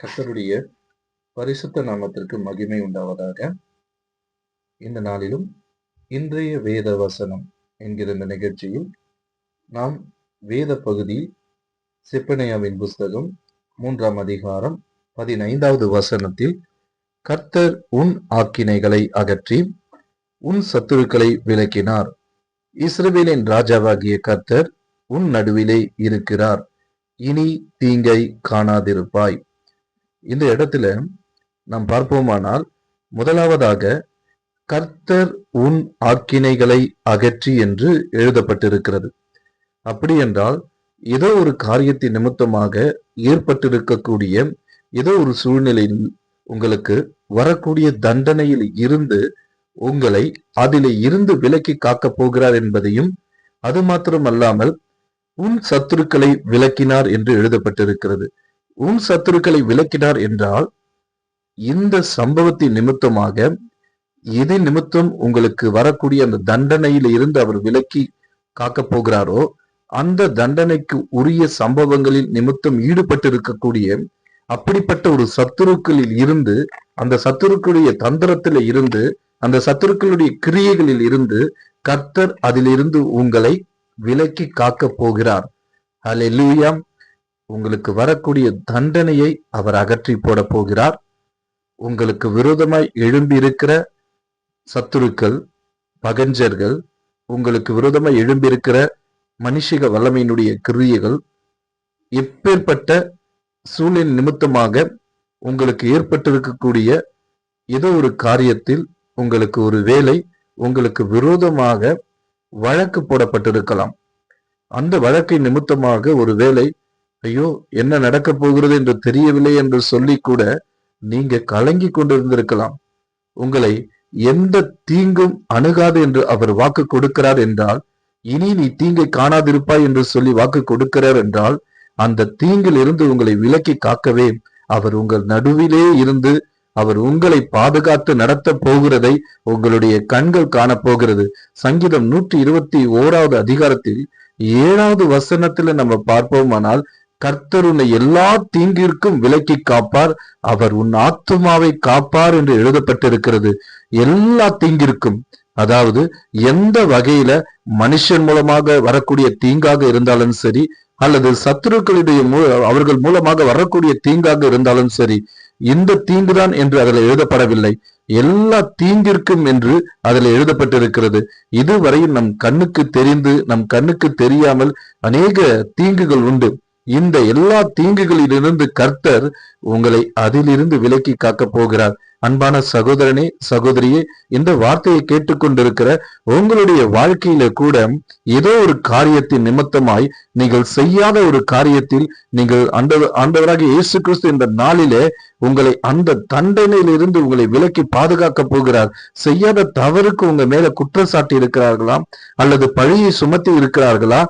கத்தருடைய பரிசுத்த நாமத்திற்கு மகிமை உண்டாவதாக. இந்த நாளிலும் இன்றைய வேத வசனம் என்கிற இந்த நிகழ்ச்சியில் நாம் வேத பகுதி செப்பனையாவின் புஸ்தகம் மூன்றாம் அதிகாரம் பதினைந்தாவது வசனத்தில் கர்த்தர் உன் ஆக்கினைகளை அகற்றி உன் சத்துருக்களை விளக்கினார் இஸ்ரவேலின் ராஜாவாகிய கர்த்தர் உன் நடுவிலே இருக்கிறார். இனி தீங்கை காணாதிருப்பாய். இந்த இடத்துல நாம் பார்ப்போமானால் முதலாவதாக கர்த்தர் உன் ஆக்கினைகளை அகற்றி என்று எழுதப்பட்டிருக்கிறது. அப்படி என்றால் ஏதோ ஒரு காரியத்தின் நிமித்தமாக ஏற்பட்டிருக்கக்கூடிய ஏதோ ஒரு சூழ்நிலையில் உங்களுக்கு வரக்கூடிய தண்டனையில் இருந்து உங்களை அதிலே இருந்து விலக்கி காக்கப் போகிறார் என்பதையும் அது மாத்திரமல்லாமல் உன் சத்துருக்களை விலக்கினார் என்று எழுதப்பட்டிருக்கிறது. உன் சத்துருக்களை விலக்கினார் என்றால் இந்த சம்பவத்தின் நிமித்தமாக எது நிமித்தம் உங்களுக்கு வரக்கூடிய அந்த தண்டனையில இருந்து அவர் விலக்கி காக்க போகிறாரோ அந்த தண்டனைக்கு உரிய சம்பவங்களில் நிமித்தம் ஈடுபட்டிருக்கக்கூடிய அப்படிப்பட்ட ஒரு சத்துருக்களில் இருந்து அந்த சத்துருக்களுடைய தந்திரத்தில இருந்து அந்த சத்துருக்களுடைய கிரியைகளில் இருந்து கர்த்தர் அதிலிருந்து உங்களை விலக்கி காக்கப் போகிறார். ஹalleluya உங்களுக்கு வரக்கூடிய தண்டனையை அவர் அகற்றி போட போகிறார். உங்களுக்கு விரோதமாய் எழும்பி இருக்கிற சத்துருக்கள் பகஞ்சர்கள் உங்களுக்கு விரோதமாய் எழும்பியிருக்கிற மனுஷிக வல்லமையினுடைய கிரியைகள் எப்பேற்பட்ட சூழலின் நிமித்தமாக உங்களுக்கு ஏற்பட்டிருக்கக்கூடிய ஏதோ ஒரு காரியத்தில் உங்களுக்கு ஒரு வேலை உங்களுக்கு விரோதமாக வழக்கு போடப்பட்டிருக்கலாம். அந்த வழக்கை நிமித்தமாக ஒரு வேலை ஐயோ என்ன நடக்க போகிறது என்று தெரியவில்லை என்று சொல்லி கூட நீங்க கலங்கி கொண்டிருந்திருக்கலாம். உங்களை எந்த தீங்கும் அணுகாது என்று அவர் வாக்கு கொடுக்கிறார் என்றால் இனி நீ தீங்கை காணாதிருப்பாய் என்று சொல்லி வாக்கு கொடுக்கிறார் என்றால் அந்த தீங்கில் இருந்து உங்களை விலக்கி காக்கவே அவர் உங்கள் நடுவிலே இருந்து அவர் உங்களை பாதுகாத்து நடத்த போகிறதை உங்களுடைய கண்கள் காணப்போகிறது சங்கீதம் நூற்றி இருபத்தி ஓராவது அதிகாரத்தில் ஏழாவது வசனத்துல நம்ம பார்ப்போமானால் கர்த்தர் உன்னை எல்லா தீங்கிற்கும் விலக்கி காப்பார். அவர் உன் ஆத்மாவை காப்பார் என்று எழுதப்பட்டிருக்கிறது. எல்லா தீங்கிற்கும் அதாவது எந்த வகையில மனுஷன் மூலமாக வரக்கூடிய தீங்காக இருந்தாலும் சரி அல்லது சத்துருக்களுடைய அவர்கள் மூலமாக வரக்கூடிய தீங்காக இருந்தாலும் சரி இந்த தீங்குதான் என்று அதில் எழுதப்படவில்லை. எல்லா தீங்கிற்கும் என்று அதில் எழுதப்பட்டிருக்கிறது. இதுவரையும் நம் கண்ணுக்கு தெரிந்து நம் கண்ணுக்கு தெரியாமல் அநேக தீங்குகள் உண்டு. இந்த எல்லா தீங்குகளிலிருந்து கர்த்தர் உங்களை அதிலிருந்து விலக்கி காக்கப் போகிறார். அன்பான சகோதரனே சகோதரியே இந்த வார்த்தையை கேட்டுக்கொண்டிருக்கிற உங்களுடைய வாழ்க்கையில கூட ஏதோ ஒரு காரியத்தின் நிமித்தமாய் நீங்கள் செய்யாத ஒரு காரியத்தில் நீங்கள் அந்த ஆண்டவராக இயேசு கிறிஸ்து இந்த நாளிலே உங்களை அந்த தண்டனையிலிருந்து உங்களை விலக்கி பாதுகாக்க போகிறார். செய்யாத தவறுக்கு உங்க மேல குற்றச்சாட்டி இருக்கிறார்களா? அல்லது பழியை சுமத்தி இருக்கிறார்களா?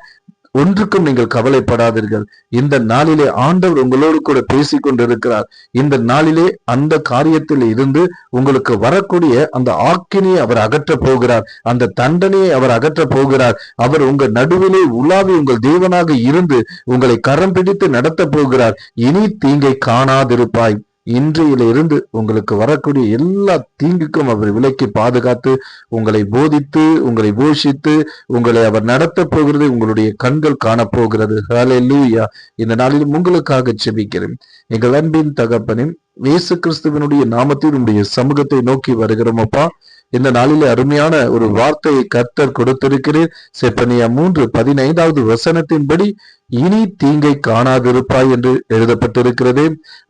ஒன்றுக்கும் நீங்கள் கவலைப்படாதீர்கள். இந்த நாளிலே ஆண்டவர் உங்களோடு கூட பேசிக் கொண்டிருக்கிறார் இந்த நாளிலே அந்த காரியத்தில் இருந்து உங்களுக்கு வரக்கூடிய அந்த ஆக்கினியை அவர் அகற்றப் போகிறார். அந்த தண்டனையை அவர் அகற்றப் போகிறார். அவர் உங்க நடுவிலே உலாவி உங்கள் தேவனாக இருந்து உங்களை கரம் பிடித்து நடத்தப் போகிறார். இனி தீங்கை காணாதிருப்பாய். இன்றையிலிருந்து உங்களுக்கு வரக்கூடிய எல்லா தீங்குக்கும் அவர் விலக்கி பாதுகாத்து உங்களை போதித்து உங்களை போஷித்து உங்களை அவர் நடத்த போகிறது உங்களுடைய கண்கள் காணப்போகிறது. ஹalleluya இந்த நாளில் உங்களுக்காக செபிக்கிறேன் எங்கள் அன்பின் தகப்பனின் இயேசு கிறிஸ்துவனுடைய நாமத்தில் உடைய சமூகத்தை நோக்கி வருகிறோம் அப்பா. இந்த நாளிலே அருமையான ஒரு வார்த்தையை கர்த்தர் கொடுத்திருக்கிறேன் செப்பனியா மூன்று பதினைந்தாவது வசனத்தின்படி இனி தீங்கை காணாதிருப்பாய் என்று எழுதப்பட்டிருக்கிறதே.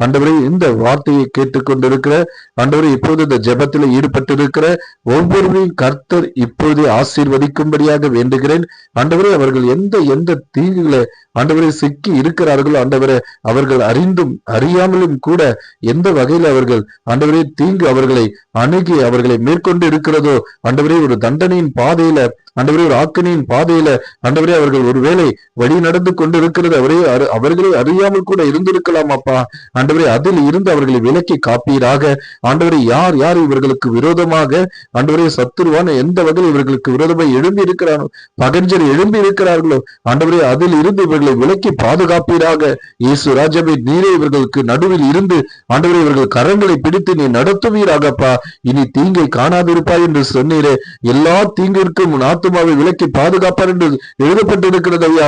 அண்டவரை இந்த வார்த்தையை கேட்டுக்கொண்டிருக்கிற அண்டவரை இப்போது இந்த ஜபத்தில் ஈடுபட்டிருக்கிற ஒவ்வொருவரையும் கர்த்தர் இப்பொழுதே ஆசீர்வதிக்கும்படியாக வேண்டுகிறேன். ஆண்டவரே அவர்கள் எந்த எந்த தீங்குகளை ஆண்டவரே சிக்கி இருக்கிறார்களோ ஆண்டவரே அவர்கள் அறிந்தும் அறியாமலும் கூட எந்த வகையில் அவர்கள் ஆண்டவரே தீங்கு அவர்களை அணுகி அவர்களை மேற்கொண்டு இருக்கிறதோ ஆண்டவரே ஒரு தண்டனையின் பாதையில ஆண்டவரே ஒரு ஆக்கணியின் பாதையில ஆண்டவரே அவர்கள் ஒருவேளை வழி நடந்து கொண்டிருக்கிறது அவரே அவர்களே அறியாமல் கூட இருந்திருக்கலாம் அப்பா. ஆண்டவரே அதில் இருந்து அவர்களை விலக்கி காப்பீராக. ஆண்டவரை யார் யார் இவர்களுக்கு விரோதமாக? ஆண்டவரே சத்துருவான எந்த வகையில் இவர்களுக்கு விரோதமாக எழும்பி இருக்கிறானோ பகஞ்சர் எழும்பி இருக்கிறார்களோ ஆண்டவரே அதில் இருந்து இவர்களை விலக்கி பாதுகாப்பீராக. இயேசு ராஜாவை நீரே இவர்களுக்கு நடுவில் இருந்து ஆண்டவரே இவர்கள் கரங்களை பிடித்து நீ நடத்துவீராகப்பா. இனி தீங்கை காணாதிருப்பாய் என்று சொன்னீரே. எல்லா தீங்கிற்கும் உன் ஆத்துமாவை விலக்கி பாதுகாப்பார் என்று எழுதப்பட்டிருக்கிறது ஐயா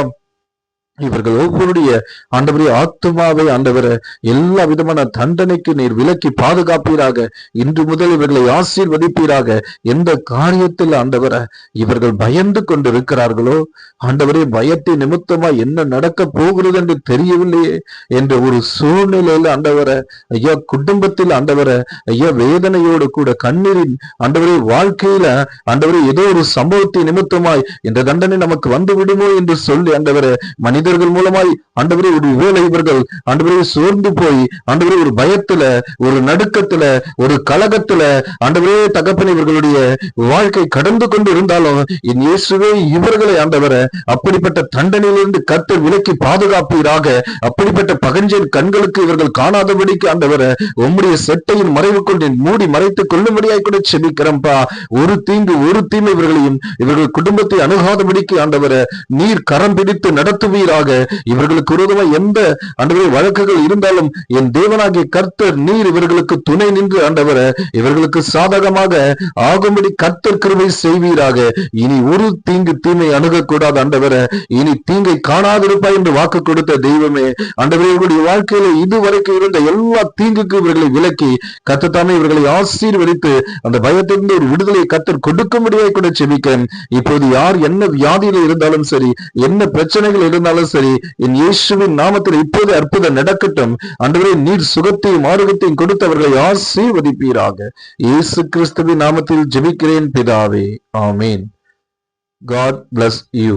இவர்கள் ஒவ்வொருடைய ஆண்டவரே ஆத்மாவை ஆண்டவர எல்லா விதமான தண்டனைக்கு நீர் விலக்கி பாதுகாப்பீராக. இன்று முதல் இவர்களை ஆசீர்வதிப்பீராக. எந்த காரியத்தில் ஆண்டவர இவர்கள் பயந்து கொண்டிருக்கிறார்களோ ஆண்டவரே பயத்தை நிமித்தமா என்ன நடக்க போகிறது என்று தெரியவில்லையே என்ற ஒரு சூழ்நிலையில ஆண்டவர ஐயா குடும்பத்தில் ஆண்டவர ஐயா வேதனையோடு கூட கண்ணீரின் ஆண்டவரே வாழ்க்கையில ஆண்டவரே ஏதோ ஒரு சம்பவத்தை நிமித்தமாய் இந்த தண்டனை நமக்கு வந்து விடுமோ என்று சொல்லி ஆண்டவரே மனிதர்கள் மூலமாய் ஆண்டவரே ஒரு வேலை இவர்கள் ஆண்டவரே சோர்ந்து போய் ஆண்டவரே ஒரு பயத்துல ஒரு நடுக்கத்துல ஒரு கலகத்துல ஆண்டவரே தகப்பன் இவர்களுடைய வாழ்க்கை கடந்து கொண்டு இருந்தாலும் என் இயேசுவே இவர்களை ஆண்டவரை அப்படிப்பட்ட தண்டனையிலிருந்து கர்த்தர் விலக்கி பாதுகாப்பீராக அப்படிப்பட்ட பகஞ்சன் கண்களுக்கு இவர்கள் காணாதபடிக்கு ஆண்டவரை உம்முடைய செட்டையின் மறைவு கொண்டு மூடி மறைத்து கொள்ளும்படியாய் கூட செபிக்கிறம்பா ஒரு தீங்கு ஒரு தீமை இவர்களையும் இவர்கள் குடும்பத்தை அணுகாதபடிக்கு ஆண்டவரை நீர் கரம் பிடித்து நடத்துவீராக இவர்களுக்கு விரோதமாக எந்த ஆண்டவரே வழக்குகள் இருந்தாலும் என் தேவனாகிய கர்த்தர் நீர் இவர்களுக்கு துணை நின்று ஆண்டவர இவர்களுக்கு சாதகமாக ஆகும்படி கர்த்தர் கிருபை செய்வீராக. இனி ஒரு தீங்கு தீமை அணுகக்கூடாது ஆண்டவர இனி தீங்கை காணாதிருப்பாய் என்று வாக்கு கொடுத்த தெய்வமே ஆண்டவரே இவர்களுடைய வாழ்க்கையில இதுவரைக்கும் இருந்த எல்லா தீங்குக்கு இவர்களை விலக்கி கத்தத்தாமே இவர்களை ஆசீர்வதித்து அந்த பயத்திலிருந்து ஒரு விடுதலை கத்தர் கொடுக்கும்படியாய் கூட செபிக்க இப்போது யார் என்ன வியாதியில இருந்தாலும் சரி என்ன பிரச்சனைகள் இருந்தாலும் சரி என் இயேசுவின் நாமத்தில் இப்போது அற்புதம் நடக்கட்டும். அன்றுவரை நீர் சுகத்தையும் ஆரோக்கியத்தையும் கொடுத்தவர்களை ஆசீர்வதிப்பீராக. இயேசு கிறிஸ்துவின் நாமத்தில் ஜெபிக்கிறேன் பிதாவே. ஆமேன். God bless you